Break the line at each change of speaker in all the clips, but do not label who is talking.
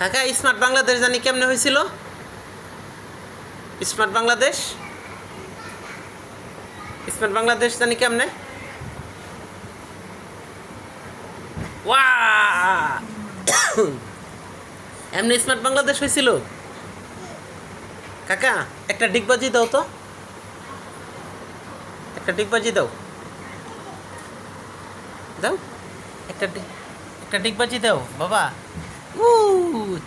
কাকা, স্মার্ট বাংলাদেশ জানি কেমনে হয়েছিল? স্মার্ট বাংলাদেশ? স্মার্ট বাংলাদেশ জানি কেমনে? এমনি স্মার্ট বাংলাদেশ হয়েছিল? কাকা, একটা ডিগবাজি দাও তো। একটা ডিগবাজি দাও। দাও। একটা একটা ডিগবাজি দাও, বাবা। উ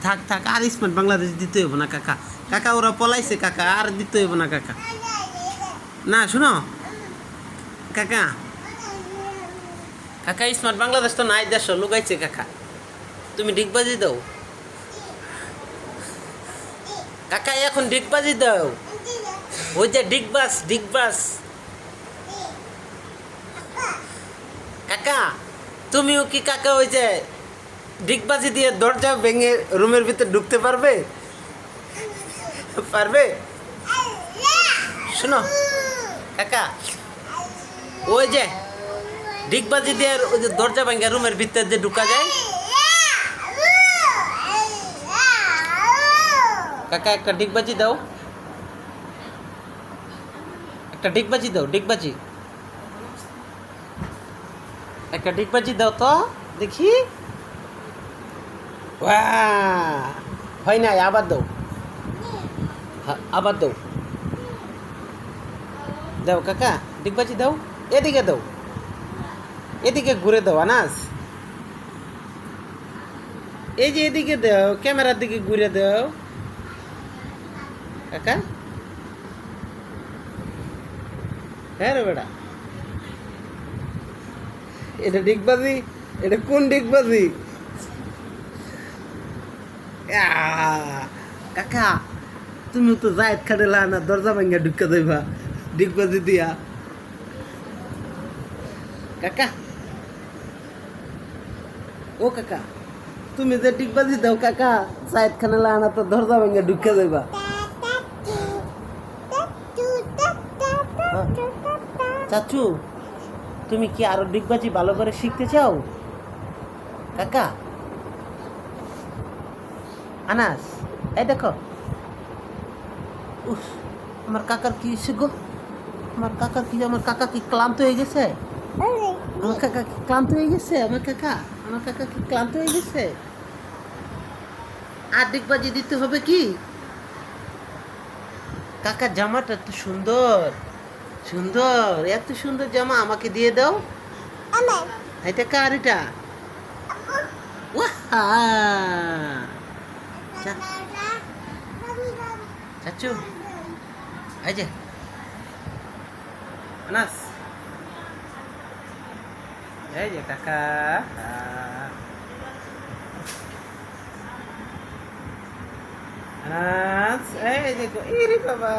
থাক থাক, আর স্মার্ট বাংলাদেশ দিতে হইব না, কাকা। কাকা, ওরা পলাইছে, কাকা, আর দিতে হইব না, কাকা। না, শুনো। কাকা। কাকা স্মার্ট বাংলাদেশ তো নাই, দেশ লুকাইছে, কাকা। তুমি ডিগবাজি দাও। কাকা, এখন ডিগবাজি দাও। ওই যে ডিগবাস ডিগবাস। কাকা, তুমিও কি কাকা ওই যে ডিগবাজি দিয়ে দরজা ভেঙে রুমের ভিতরে ঢুকতে পারবে? পারবে? শোনো, কাকা, ওই যে ডিগবাজি দিয়ে ওই যে দরজা ভেঙে রুমের ভিতরে যে ঢুকা যায়? কাকা, একটা ডিগবাজি দাও। একটা ডিগবাজি দাও, ডিগবাজি। একটা ডিগবাজি দাও তো, দেখি! হয় নাই আবার দাও আবার দাও দাও কাকা ডিগবাজি দাও এদিকে দাও এদিকে ঘুরে দাও আনাস এই যে এদিকে দাও ক্যামেরার দিকে ঘুরে দাও কাকা হ্যাঁ রে বেটা এটা ডিগবাজি এটা কোন ডিগবাজি কাকা, তুমি তো জায়দ খাটেলা না দরজা ভাঙ্গা ঢুকা দেবা ডিগবাজি দিয়া। কাকা। ও কাকা, তুমি যে ডিগবাজি দাও কাকা, জায়দ খানে লানা তো দরজা ভাঙ্গা ঢুকা দেবা চাচু, তুমি কি আরও ডিগবাজি ভালো করে শিখতে চাও? কাকা। আনাস এই দেখো উফ আমার কাকার কি হয়েছে গো আমার কাকার কি আমার কাকা কি ক্লান্ত হয়ে গেছে আমার কাকা কি ক্লান্ত হয়ে গেছে আমার কাকা আমার কাকা কি ক্লান্ত হয়ে গেছে আর ডিগবাজি দিতে হবে কি কাকার জামাটা এত সুন্দর সুন্দর এত সুন্দর জামা আমাকে দিয়ে দাও এটা কার এটা ওয়াহা! চাচু এই যে। আনাস। এই যে কাকা। আনাস এই দেখো ইরে বাবা।